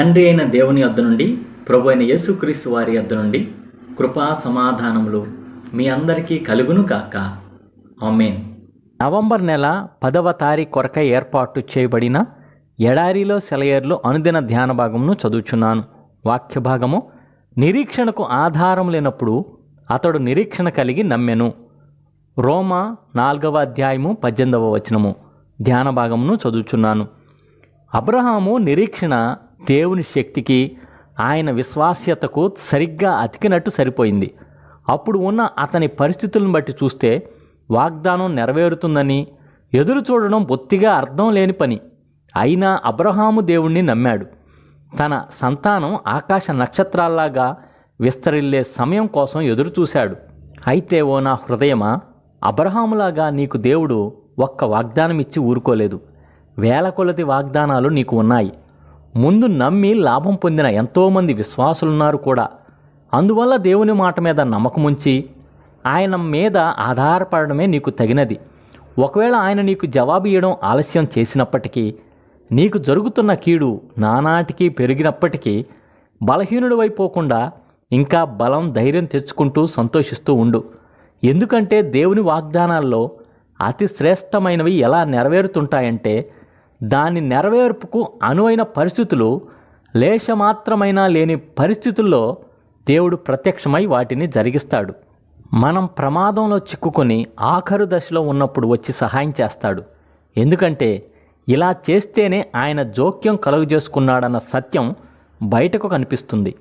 తండ్రి అయిన దేవుని వద్ద నుండి ప్రభు అయిన యేసుక్రీస్తు వారి వద్ద నుండి కృపా సమాధానములు మీ అందరికీ కలుగును కాక ఆమెన్. నవంబర్ నెల పదవ తారీఖు కొరక ఏర్పాటు చేయబడిన ఎడారిలో సెలయేర్లు అనుదిన ధ్యాన భాగమును చదువుచున్నాను. వాక్య భాగము నిరీక్షణకు ఆధారం లేనప్పుడు అతడు నిరీక్షణ కలిగి నమ్మెను. రోమా నాలుగవ అధ్యాయము పద్దెనిమిదవ వచనము ధ్యాన భాగమును చదువుచున్నాను. అబ్రహాము నిరీక్షణ దేవుని శక్తికి ఆయన విశ్వాస్యతకు సరిగ్గా అతికినట్టు సరిపోయింది. అప్పుడు ఉన్న అతని పరిస్థితులను బట్టి చూస్తే వాగ్దానం నెరవేరుతుందని ఎదురు చూడడం బొత్తిగా అర్థం లేని పని. అయినా అబ్రహాము దేవుణ్ణి నమ్మాడు. తన సంతానం ఆకాశ నక్షత్రాల్లాగా విస్తరిల్లే సమయం కోసం ఎదురు చూశాడు. అయితే ఓ నా హృదయమా అబ్రహాములాగా నీకు దేవుడు ఒక్క వాగ్దానం ఇచ్చి ఊరుకోలేదు. వేల కొలది వాగ్దానాలు నీకు ఉన్నాయి. ముందు నమ్మి లాభం పొందిన ఎంతోమంది విశ్వాసులున్నారు కూడా. అందువల్ల దేవుని మాట మీద నమ్మకముంచి ఆయన మీద ఆధారపడమే నీకు తగినది. ఒకవేళ ఆయన నీకు జవాబు ఇవ్వడం ఆలస్యం చేసినప్పటికీ నీకు జరుగుతున్న కీడు నానాటికి పెరిగినప్పటికీ బలహీనుడు అయిపోకుండా ఇంకా బలం ధైర్యం తెచ్చుకుంటూ సంతోషిస్తూ ఉండు. ఎందుకంటే దేవుని వాగ్దానాల్లో అతి శ్రేష్టమైనవి ఎలా నెరవేరుతుంటాయంటే దాని నెరవేర్పుకు అనువైన పరిస్థితులు లేశమాత్రమైనా లేని పరిస్థితుల్లో దేవుడు ప్రత్యక్షమై వాటిని జరిగిస్తాడు. మనం ప్రమాదంలో చిక్కుకొని ఆఖరు దశలో ఉన్నప్పుడు వచ్చి సహాయం చేస్తాడు. ఎందుకంటే ఇలా చేస్తేనే ఆయన జోక్యం కలుగజేసుకున్నాడన్న సత్యం బయటకు కనిపిస్తుంది.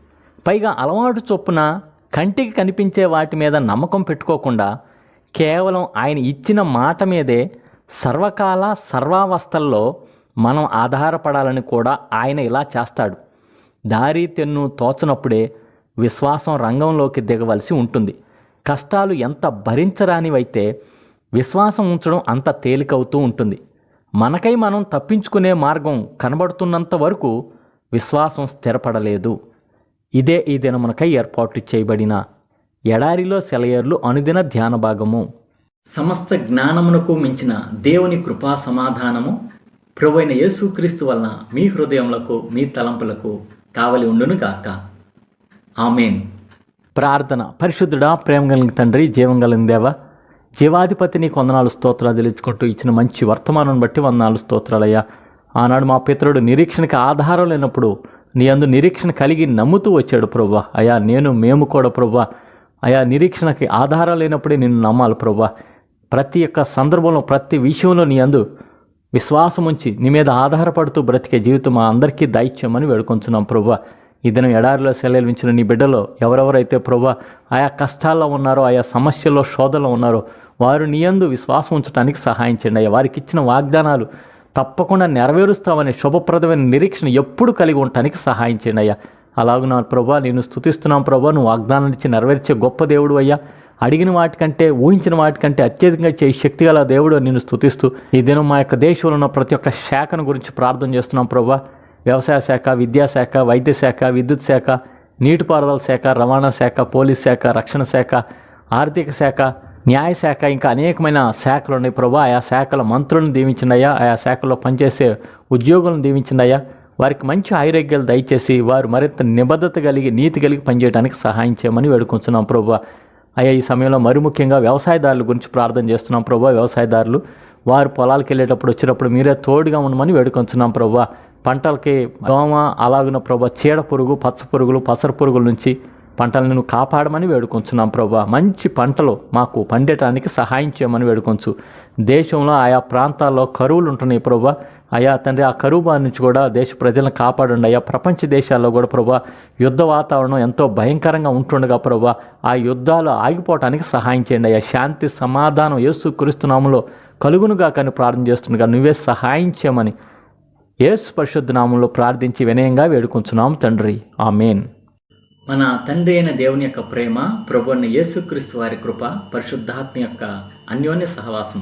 పైగా అలవాటు చొప్పున కంటికి కనిపించే వాటి మీద నమ్మకం పెట్టుకోకుండా కేవలం ఆయన ఇచ్చిన మాట మీదే సర్వకాల సర్వావస్థల్లో మనం ఆధారపడాలని కూడా ఆయన ఇలా చేస్తాడు. దారి తెన్ను తోచనప్పుడే విశ్వాసం రంగంలోకి దిగవలసి ఉంటుంది. కష్టాలు ఎంత భరించరానివైతే విశ్వాసం ఉంచడం అంత తేలికవుతూ ఉంటుంది. మనకై మనం తప్పించుకునే మార్గం కనబడుతున్నంత వరకు విశ్వాసం స్థిరపడలేదు. ఇదే ఈ దినమునకై ఏర్పాటు చేయబడిన ఎడారిలో సెలయేర్లు అనుదిన ధ్యాన భాగము సమస్త జ్ఞానమునకు మించిన దేవుని కృపా సమాధానము. ప్రభు అయిన యేసుక్రీస్తు వలన మీ హృదయములకు మీ తలంపులకు కావలి ఉండును గాక. ఆమెన్. ప్రార్థన పరిశుద్ధుడా ప్రేమ కలిగిన తండ్రి జీవం కలిగిన దేవ జీవాధిపతిని కొందనాలు స్తోత్రాలు తెలుసుకుంటూ ఇచ్చిన మంచి వర్తమానం బట్టి వందనాలు స్తోత్రాలయ్యా. ఆనాడు మా పితరుడు నిరీక్షణకి ఆధారం లేనప్పుడు నీ అందు నిరీక్షణ కలిగి నమ్ముతూ వచ్చాడు ప్రభా అయా నేను మేము కూడా ప్రభా అయా నిరీక్షణకి ఆధారం లేనప్పుడే నిన్ను నమ్మాలి ప్రభా ప్రతి ఒక్క సందర్భంలో ప్రతి విషయంలో నీ అందు విశ్వాసం ఉంచి నీ మీద ఆధారపడుతూ బ్రతికే జీవితం మా అందరికీ దైత్యమని వేడుకొంచున్నాం ప్రభా. ఈ దినం ఎడారిలో సెలవించిన నీ బిడ్డలో ఎవరెవరైతే ప్రభా ఆయా కష్టాల్లో ఉన్నారో ఆయా సమస్యల్లో శోధనలో ఉన్నారో వారు నీ యందు విశ్వాసం ఉంచడానికి సహాయం చేయండి అయ్యా వారికి ఇచ్చిన వాగ్దానాలు తప్పకుండా నెరవేరుస్తామనే శుభప్రదమైన నిరీక్షణ ఎప్పుడు కలిగి ఉండటానికి సహాయం చేయండి అయ్యా. అలాగూ నా ప్రభా నేను స్థుతిస్తున్నాం ప్రభా. నువ్వు వాగ్దానాన్ని ఇచ్చి నెరవేర్చే గొప్ప దేవుడు అయ్యా. అడిగిన వాటికంటే ఊహించిన వాటికంటే అత్యధికంగా చేయి శక్తి గల దేవుడు నేను స్తుతిస్తూ ఈ దినం మా యొక్క దేశంలో ఉన్న ప్రతి ఒక్క శాఖను గురించి ప్రార్థన చేస్తున్నాం ప్రభా. వ్యవసాయ శాఖ విద్యాశాఖ వైద్య శాఖ విద్యుత్ శాఖ నీటిపారుదల శాఖ రవాణా శాఖ పోలీస్ శాఖ రక్షణ శాఖ ఆర్థిక శాఖ న్యాయశాఖ ఇంకా అనేకమైన శాఖలు ఉన్నాయి ప్రభా. ఆయా శాఖల మంత్రులను దీవించిందయ్యా ఆయా శాఖలో పనిచేసే ఉద్యోగులను దీవించిందయ్యా వారికి మంచి ఆరోగ్యాలు దయచేసి వారు మరింత నిబద్ధత కలిగి నీతి కలిగి పనిచేయడానికి సహాయం చేయమని వేడుకుంటున్నాం ప్రభా. అయ్యా ఈ సమయంలో మరి ముఖ్యంగా వ్యవసాయదారుల గురించి ప్రార్థన చేస్తున్నాం ప్రభా. వ్యవసాయదారులు వారు పొలాలకు వెళ్ళేటప్పుడు వచ్చినప్పుడు మీరే తోడుగా ఉండమని వేడుకొంచున్నాం ప్రభా. పంటలకి దోమ అలాగిన ప్రభా చీడ పురుగు పచ్చ పురుగులు పసర పురుగుల నుంచి పంటలను నువ్వు కాపాడమని వేడుకొంచున్నాం ప్రభా. మంచి పంటలు మాకు పండటానికి సహాయం చేయమని వేడుకొంచు. దేశంలో ఆయా ప్రాంతాల్లో కరువులు ఉంటున్నాయి ప్రభా అయా తండ్రి ఆ కరువు బారి నుంచి కూడా దేశ ప్రజలను కాపాడండి. అయ్యా ప్రపంచ దేశాల్లో కూడా ప్రభా యుద్ధ వాతావరణం ఎంతో భయంకరంగా ఉంటుండగా ప్రభా ఆ యుద్ధాలు ఆగిపోవటానికి సహాయం చేయండి. అయ్యా శాంతి సమాధానం ఏసు క్రీస్తునామంలో కలుగునుగా కానీ ప్రార్థన చేస్తుండగా నువ్వే సహాయం చేయమని ఏసు పరిశుద్ధ నామంలో ప్రార్థించి వినయంగా వేడుకుంటున్నాము తండ్రి. ఆమెన్. మన తండ్రి అయిన దేవుని యొక్క ప్రేమ ప్రభు యేసుక్రీస్తు వారి కృప పరిశుద్ధాత్మ యొక్క అన్యోన్య సహవాసం